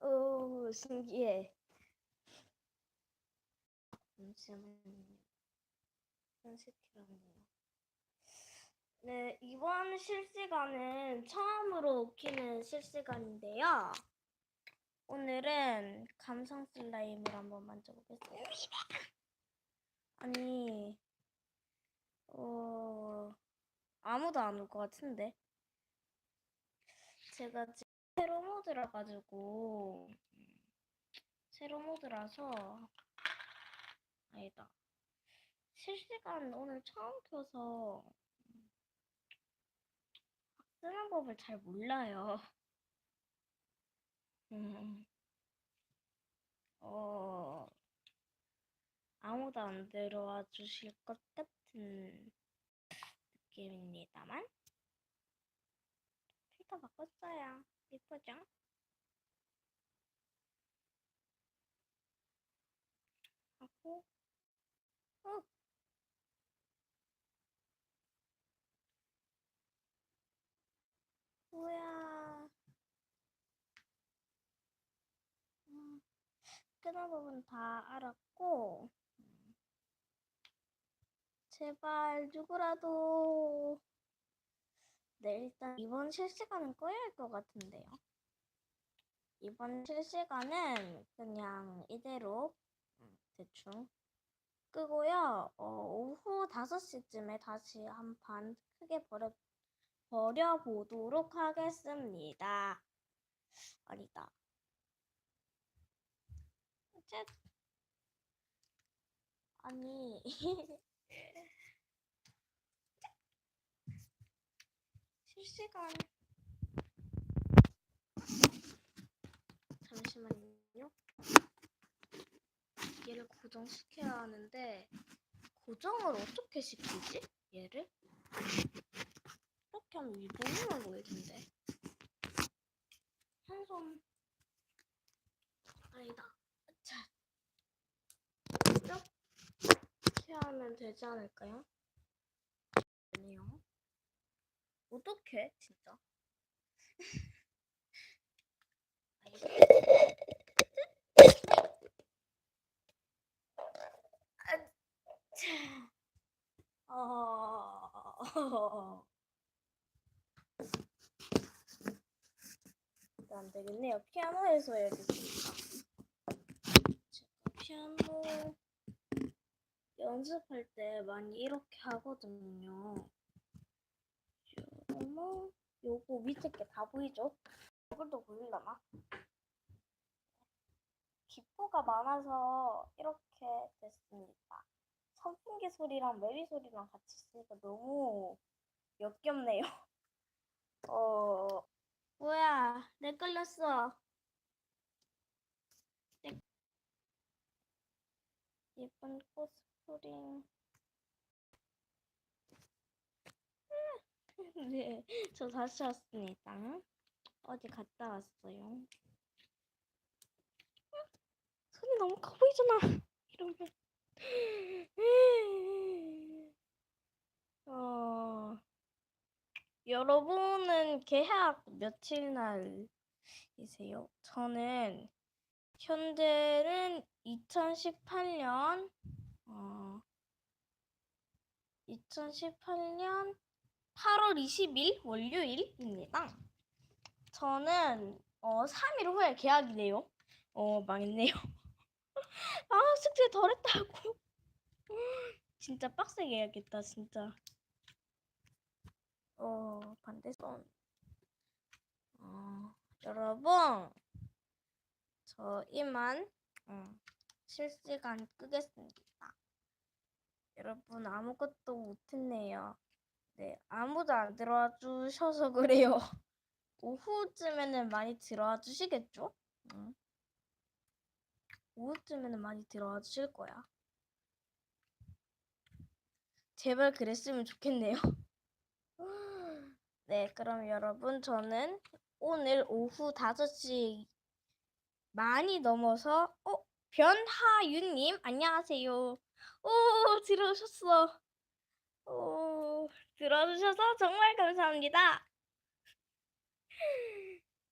오, 신기해. 잠시만요. 현실이라네요. 네, 이번 실시간은 처음으로 키는 실시간인데요. 오늘은 감성 슬라임을 한번 만져보겠습니다. 아니, 어, 아무도 안 올 것 같은데. 제가 지금 새로 모드라 가지고 새로 모드라서 아니다. 실시간 오늘 처음 켜서 쓰는 법을 잘 몰라요. 음, 어, 아무도 안 들어와 주실 것 같은 느낌입니다만. 필터 바꿨어요. 예쁘죠? 하고, 어. 뭐야. 음, 끄는 부분 다 알았고, 음. 제발 누구라도 네, 일단 이번 실시간은 꺼야 할 것 같은데요. 이번 실시간은 그냥 이대로 음, 대충 끄고요. 어, 오후 5시쯤에 다시 한 판 크게 버려, 버려보도록 하겠습니다. 아니다. 째... 아니... 실시간 잠시만요. 얘를 고정시켜야 하는데 고정을 어떻게 시키지? 얘를? 이렇게 하면 이동만 보이던데 한 손 아니다. 자, 이렇게 하면 되지 않을까요? 아니요. 어떡해 진짜 어... 안 되겠네요. 피아노에서 해야겠습니다. 피아노 연습할 때 많이 이렇게 하거든요. 어머, 요거 밑에 게 다 보이죠? 얼굴도 보일라나? 기포가 많아서 이렇게 됐습니다. 선풍기 소리랑 메리 소리랑 같이 있으니까 너무 역겹네요. 어, 뭐야, 내 걸렸어. 내... 예쁜 코스프링. 네, 저 다시 왔습니다. 어디 갔다 왔어요. 손이 너무 커 보이잖아. 이러면. 어, 여러분은 계약 며칠 날이세요? 저는 현재는 2018년 어, 2018년 8월 20일 월요일입니다. 저는 어 3일 후에 계약이네요. 어 망했네요. 아 숙제 덜 했다고. 진짜 빡세게 해야겠다 진짜. 어 반대손. 어 여러분 저 이만 어, 실시간 끄겠습니다. 여러분 아무것도 못했네요. 네, 아무도 안 들어와 주셔서 그래요. 오후쯤에는 많이 들어와 주시겠죠? 응. 오후쯤에는 많이 들어와 주실 거야. 제발 그랬으면 좋겠네요. 네, 그럼 여러분 저는 오늘 오후 5시 많이 넘어서 어? 변하윤님 안녕하세요. 오 들어오셨어. 들어주셔서 정말 감사합니다.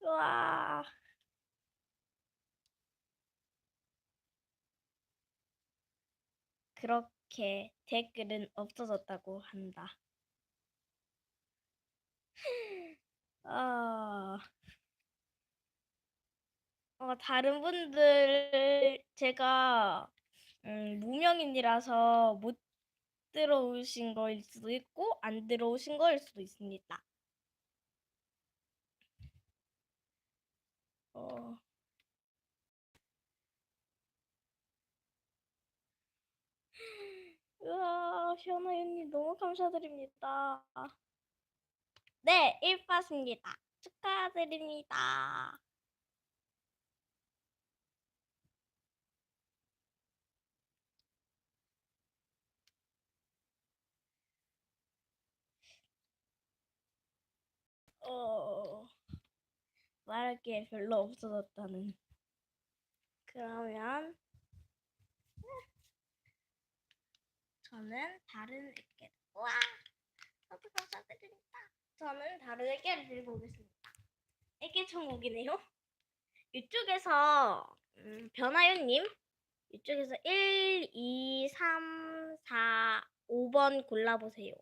와. 그렇게 댓글은 없어졌다고 한다. 어... 어, 다른 분들 제가 음, 무명인이라서 못 들어오신 거일 수도 있고 안 들어오신 거일 수도 있습니다. 어, 우와, 시원하윤님 너무 감사드립니다. 네, 1파입니다. 축하드립니다. 어, 말할 게 별로 없어졌다는. 그러면 저는 다른 애깨 와 저도 감사드립니다. 저는 다른 애깨를 들고 오겠습니다. 애깨 천국이네요. 이쪽에서 음, 변화윤님 이쪽에서 1, 2, 3, 4, 5번 골라보세요.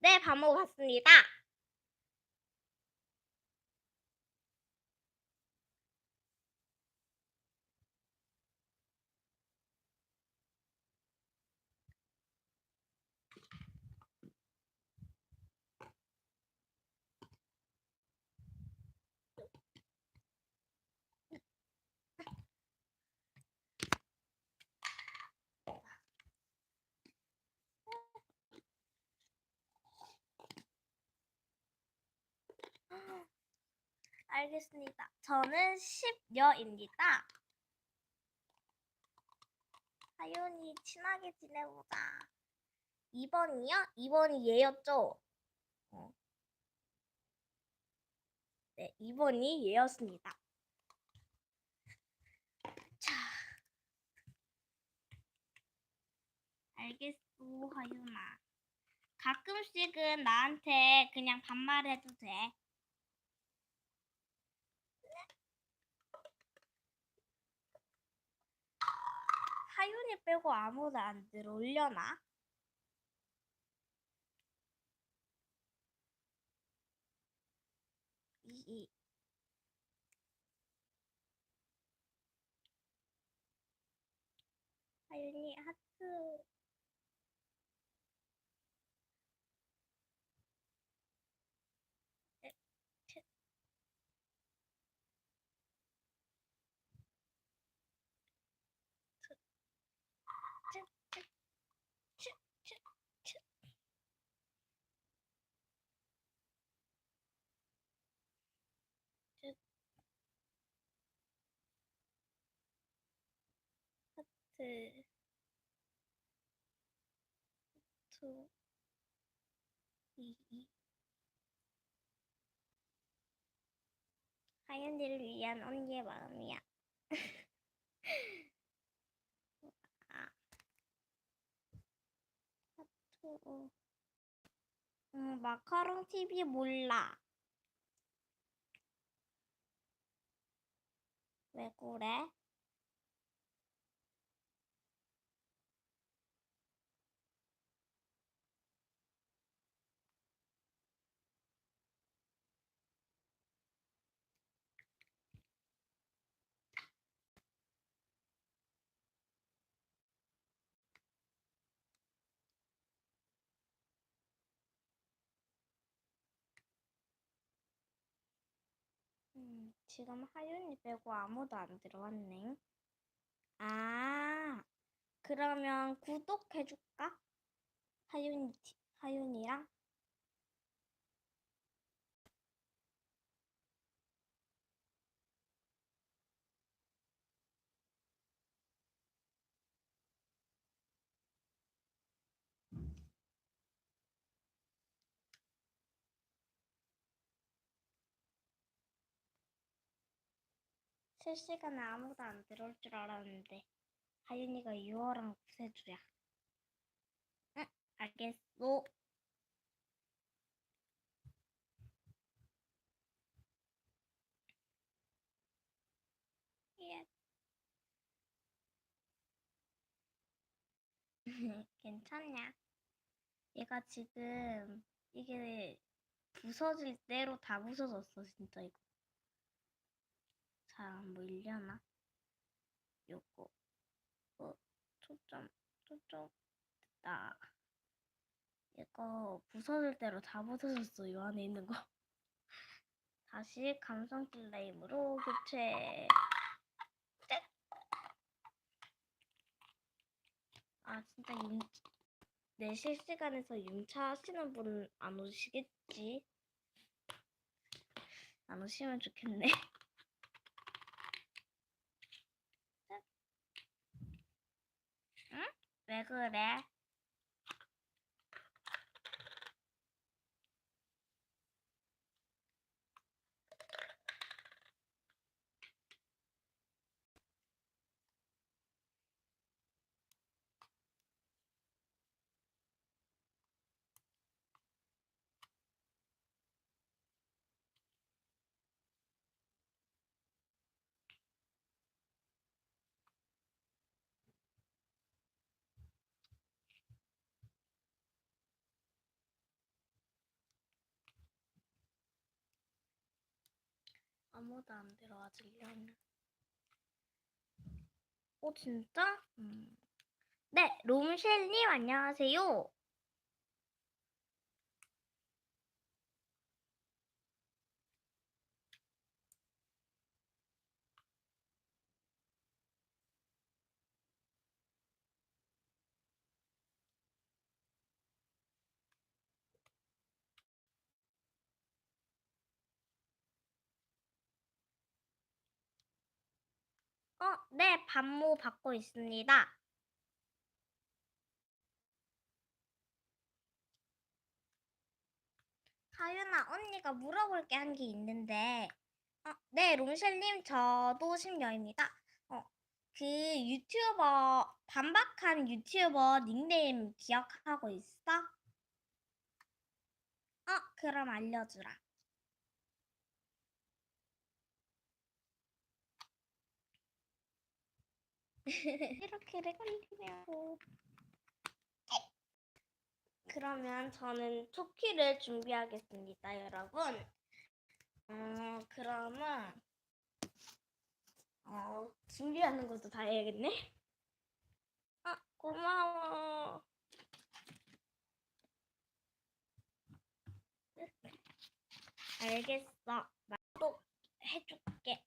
네, 밥 먹고 갔습니다. 알겠습니다. 저는 10여입니다. 하윤이 친하게 지내보자. 2번이요? 2번이 얘였죠? 어. 네, 2번이 얘였습니다. 자. 알겠어, 하윤아. 가끔씩은 나한테 그냥 반말해도 돼. 하윤이 빼고 아무도 안 들어올려나? 이, 이. 하윤이 하트. 하트. 투. 이, 이. 하연이를 위한 언니의 마음이야. 아. 하트. 음, 마카롱 TV 몰라. 왜 그래? 음, 지금 하윤이 빼고 아무도 안 들어왔네. 아, 그러면 구독해줄까? 하윤이, 하윤이랑? 실시간에 아무도 안 들어올 줄 알았는데 하윤이가 6호랑 구세주야. 응, 알겠어. 예. 괜찮냐? 얘가 지금 이게 부서질 대로 다 부서졌어 진짜 이거. 잘안 보이려나? 요거 어 초점 초점 됐다. 이거 부서질 대로 다 부서졌어 이 안에 있는 거. 다시 감성 플레임으로 교체. 땡! 아 진짜 윤, 내 실시간에서 윤차 하시는 분 안 오시겠지? 안 오시면 좋겠네. 왜그 아무도 안 들어와주려나? 어 진짜? 음. 네, 롬쉘님 안녕하세요. 어, 네, 반모 받고 있습니다. 하윤아, 언니가 물어볼 게 한 게 있는데, 어, 네, 롬쉘님, 저도 신녀입니다. 어, 그 유튜버, 반박한 유튜버 닉네임 기억하고 있어? 어, 그럼 알려주라. 이렇게 걸리냐고. 그러면 저는 토끼를 준비하겠습니다, 여러분. 어, 그러면 어, 준비하는 것도 다 해야겠네. 아, 고마워. 알겠어. 나도 해줄게.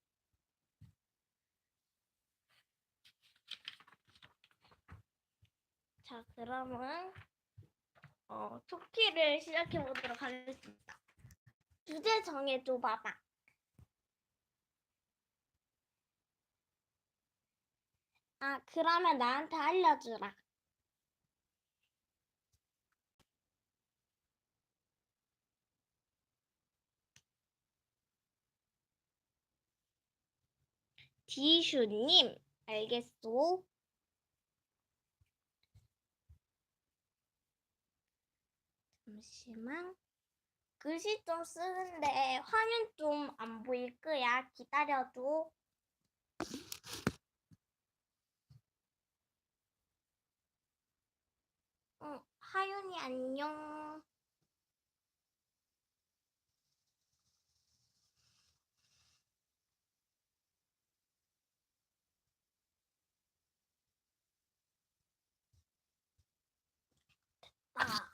자, 그러면 어, 토끼를 시작해 보도록 하겠습니다. 주제 정해줘 봐봐. 아, 그러면 나한테 알려주라. 디슈님, 알겠소? 잠시만. 글씨 좀 쓰는데 화면 좀 안 보일 거야. 기다려줘. 어, 하윤이 안녕. 아,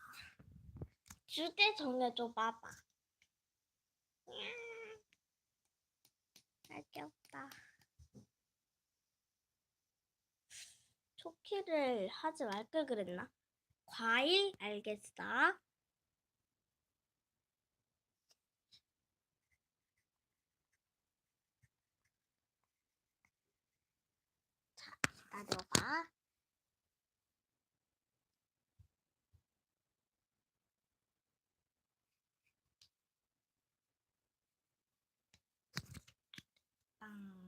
주제 정해줘 봐봐. 알겠다. 초키를 하지 말 걸 그랬나? 과일 알겠어. 자, 기다려봐. Ah.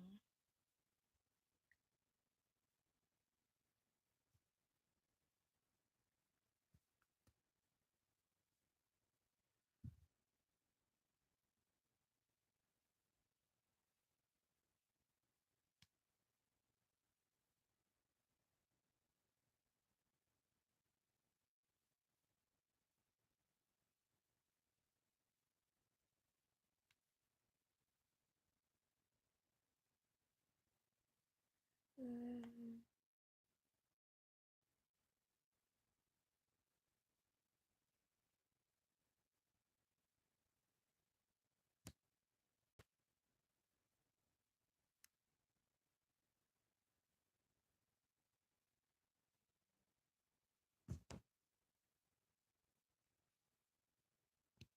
음.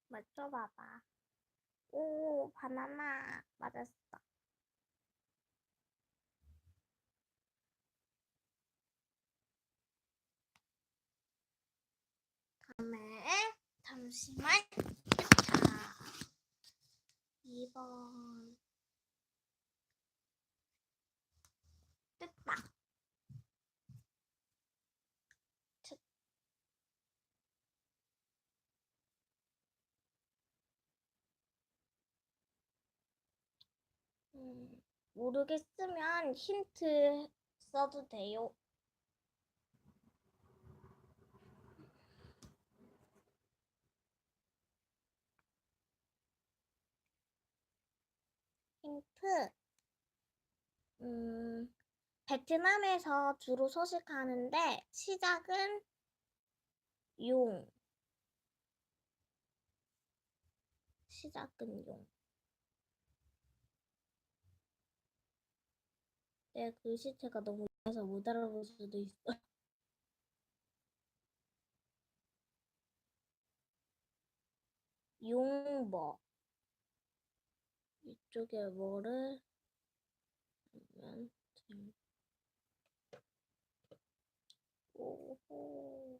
맞춰봐봐. 오, 바나나. 맞았어. 다음에, 잠시만. 자, 2번. 됐다. 첫. 음, 모르겠으면 힌트 써도 돼요. 힌트. 음, 베트남에서 주로 서식하는데 시작은 용. 시작은 용. 내 글씨체가 너무 해서 못 알아볼 수도 있어. 용뭐. 이쪽에 뭐를 하면 됨. 오호.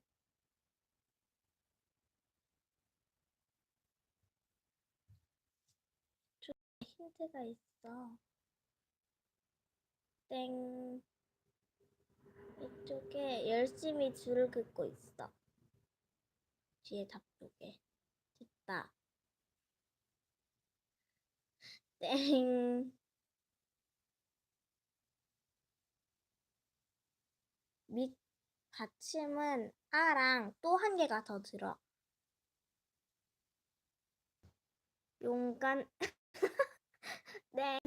좀 힌트가 있어. 땡. 이쪽에 열심히 줄을 긋고 있어. 뒤에 답 쪽에. 됐다. 땡. 밑 받침은 아랑 또 한 개가 더 들어. 용간. 네.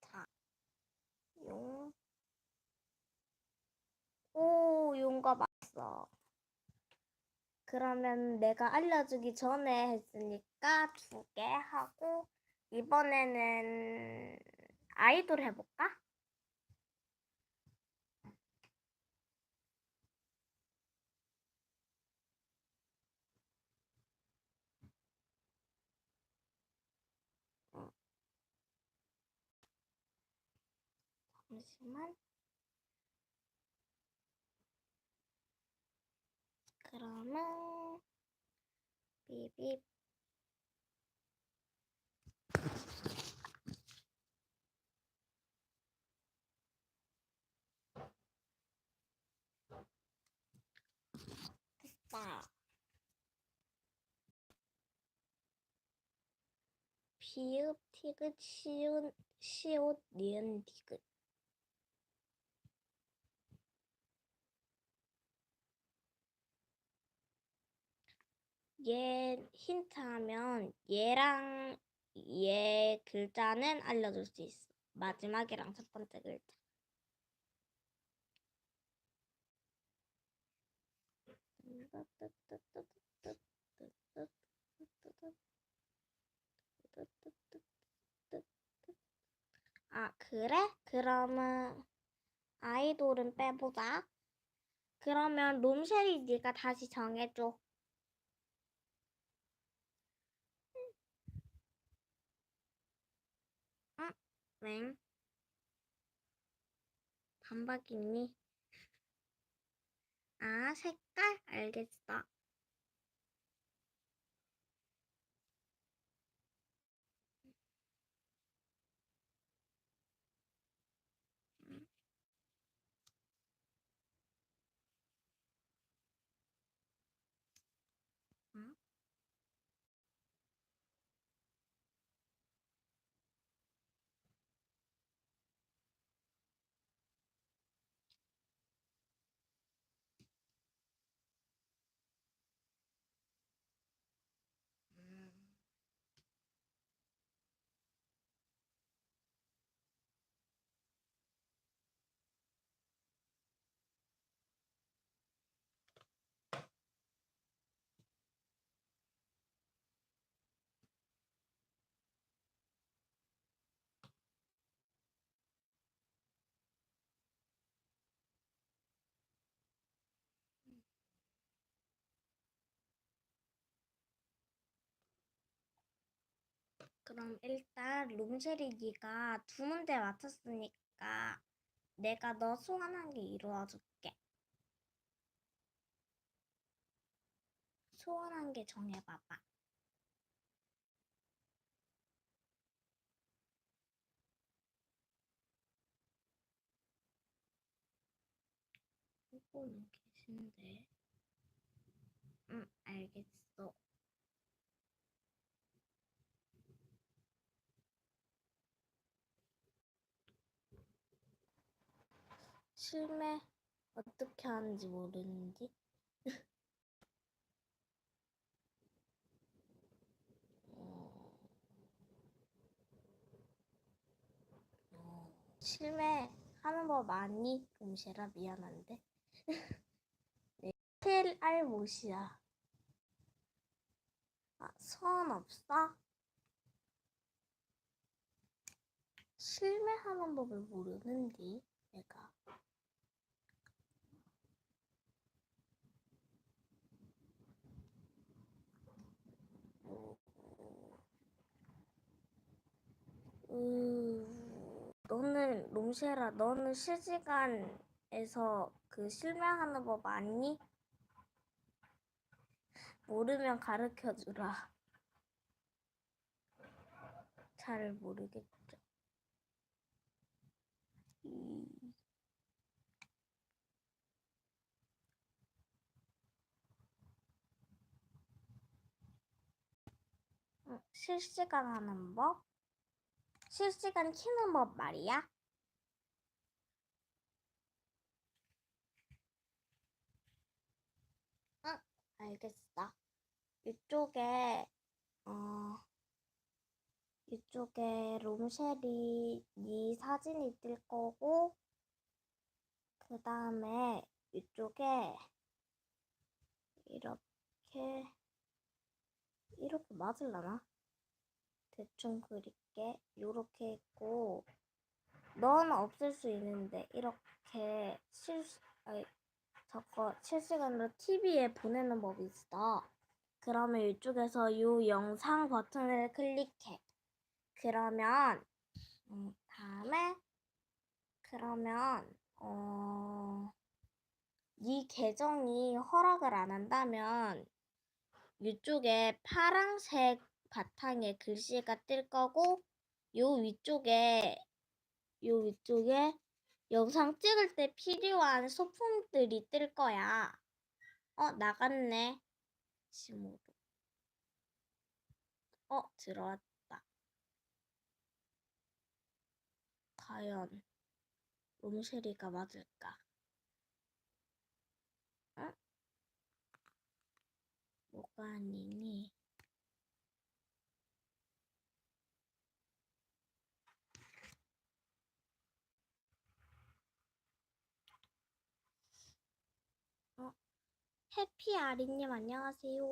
자, 용. 오, 맞어. 그러면 내가 알려주기 전에 했으니까 두 개 하고 이번에는 아이돌 해볼까? 어. 잠시만. 그러면 비비 됐다. 비읍 티귿 시운 시옷 니은 디귿 얘 힌트 하면 얘랑 얘 글자는 알려줄 수 있어. 마지막이랑 첫 번째 글자. 아, 그래? 그러면 아이돌은 빼보자. 그러면 롬쉐리 네가 다시 정해줘. 응? 반박 있니? 아, 색깔? 알겠어. 그럼 일단 롬쉐리기가 두 문제 맞췄으니까 내가 너 소원한 게 이루어줄게. 소원한 게 정해봐봐. 후보는 계신데. 응, 알겠어. 실매 어떻게 하는지 모르는지. 실매 하는 법 아니? 음시라 미안한데. 네, 텔알 못이야. 아, 선 없어? 실매하는 법을 모르는디, 내가. 어, 음, 롬쉐라, 너는 실시간에서 그 실명하는 법 아니? 모르면 가르쳐 주라. 잘 모르겠죠. 이... 응, 실시간 하는 법? 실시간 키는 법 말이야? 응, 알겠어. 이쪽에, 어, 이쪽에 롬쉘이 네 사진이 뜰 거고, 그 다음에 이쪽에 이렇게, 이렇게 맞을라나? 대충 그릴게. 요렇게 있고, 넌 없을 수 있는데, 이렇게 실, 아니, 저거 실시간으로 TV에 보내는 법이 있어. 그러면 이쪽에서 이 영상 버튼을 클릭해. 그러면 음, 다음에 그러면 어, 네 계정이 허락을 안 한다면 이쪽에 파란색 바탕에 글씨가 뜰 거고 요 위쪽에 요 위쪽에 영상 찍을 때 필요한 소품들이 뜰 거야. 어, 나갔네. 심으로. 어, 들어왔다. 과연 롬쉐리가 맞을까? 응? 뭐가 아니니? 해피 아리님 안녕하세요.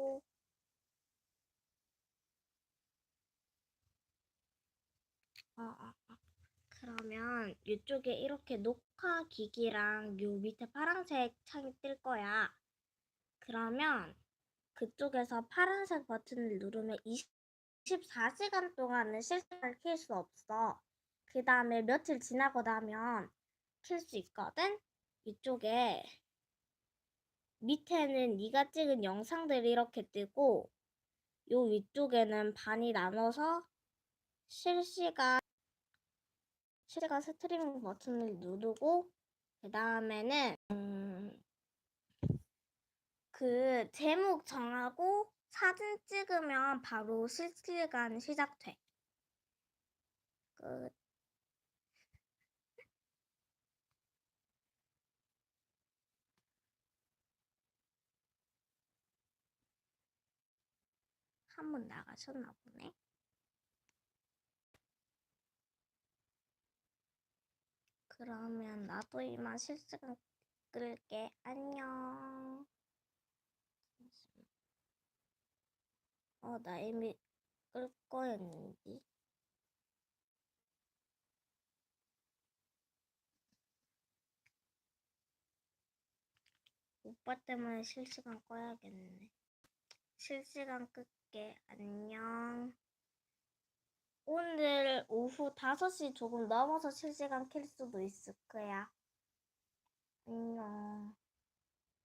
어, 어, 어. 그러면 이쪽에 이렇게 녹화 기기랑 요 밑에 파란색 창이 뜰 거야. 그러면 그쪽에서 파란색 버튼을 누르면 24시간 동안은 실시간을 킬수 없어. 그 다음에 며칠 지나고 나면 킬수 있거든? 이쪽에 밑에는 네가 찍은 영상들이 이렇게 뜨고 요 위쪽에는 반이 나눠서 실시간 실시간 스트리밍 버튼을 누르고 그 다음에는 음, 그 제목 정하고 사진 찍으면 바로 실시간 시작돼. 끝. 한 번 나가셨나 보네. 그러면 나도 이만 실시간 끌게. 안녕. 어, 나 이미 끌 거였는데. 오빠 때문에 실시간 꺼야겠네. 실시간 볼게. 안녕. 오늘 오후 5시 조금 넘어서 실시간 킬 수도 있을 거야. 안녕.